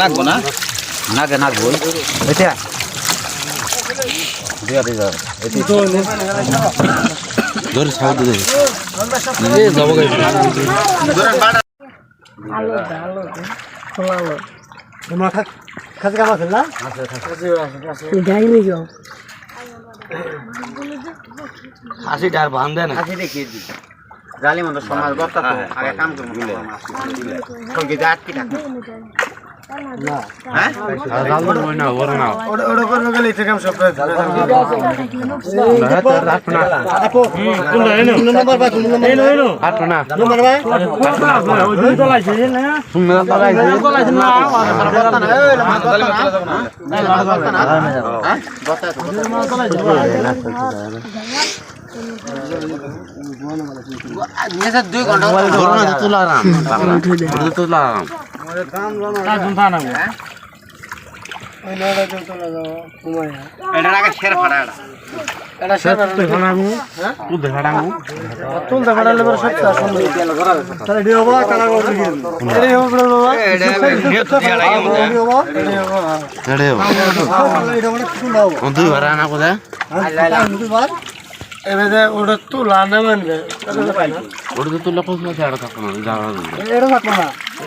নাকবো না নাকে নাক বল এটা ধরে ছাউ দে খাসি কাম আছে না যাই নি যাও হাসি ডার বান দেন খাসি দেখিয়ে দি জালি মতো সমাজ বর্তা তো আগে কাম করব। সঙ্গে যা আটকে থাকব? দুই ঘণ্টা তুলারাম তুলারাম ওই নয়টা জন চলে যাও ঘুমাইয়া এটার আগে শের ফাড়া এটা। সেটা তুই দেখাড়াঙ্গু তুলতে পারলে পরে সব চাষ হবে তাহলে ডিও বাবা কালা করে দিন এরে হবে বাবা এটা নিয়ে তো দিয়া লাগে মতো ডিও বাবা এরে বাবা ছেড়ে এটা মানে তুলাও দুই ভাড়া না কোথায়? এবারে ওটা তুলা না মানবে ওটা তো তুলা কোথায় থাকো না এটা থাকব না।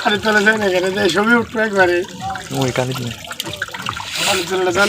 খালি চলে যায় না কেন যে ছবি উঠবে একবারে ওই কালি খালি চলে যায়